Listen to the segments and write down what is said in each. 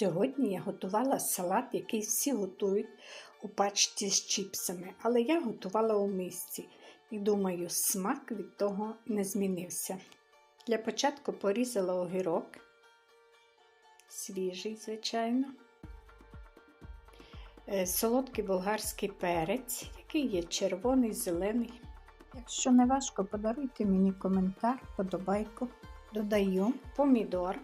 Сьогодні я готувала салат, який всі готують у пачці з чіпсами, але я готувала у мисці і думаю, смак від того не змінився. Для початку порізала огірок, свіжий, звичайно, Е, солодкий болгарський перець, який є червоний, зелений. Якщо не важко, подаруйте мені коментар, подобайку. Додаю помідор.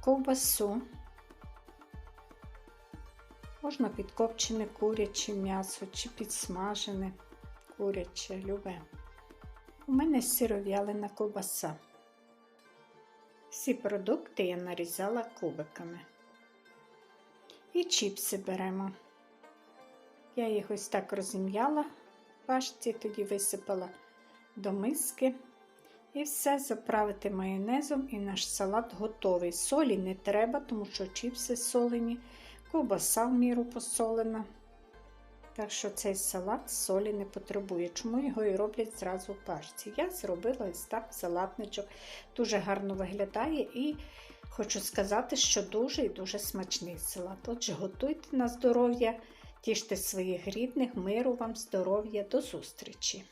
Ковбасу. Можна підкопчене куряче м'ясо чи підсмажене куряче, любе. У мене сиров'ялина ковбаса. Всі продукти я нарізала кубиками. І чіпси беремо. Я їх ось так розім'яла в пашці, тоді висипала до миски. І все заправити майонезом, і наш салат готовий. Солі не треба, тому що чіпси солені, ковбаса в міру посолена. Так що цей салат солі не потребує. Чому його і роблять зразу в пашці? Я зробила ось так салатничок. Дуже гарно виглядає і хочу сказати, що дуже і дуже смачний салат. Отже, готуйте на здоров'я, тіште своїх рідних, миру вам, здоров'я, до зустрічі!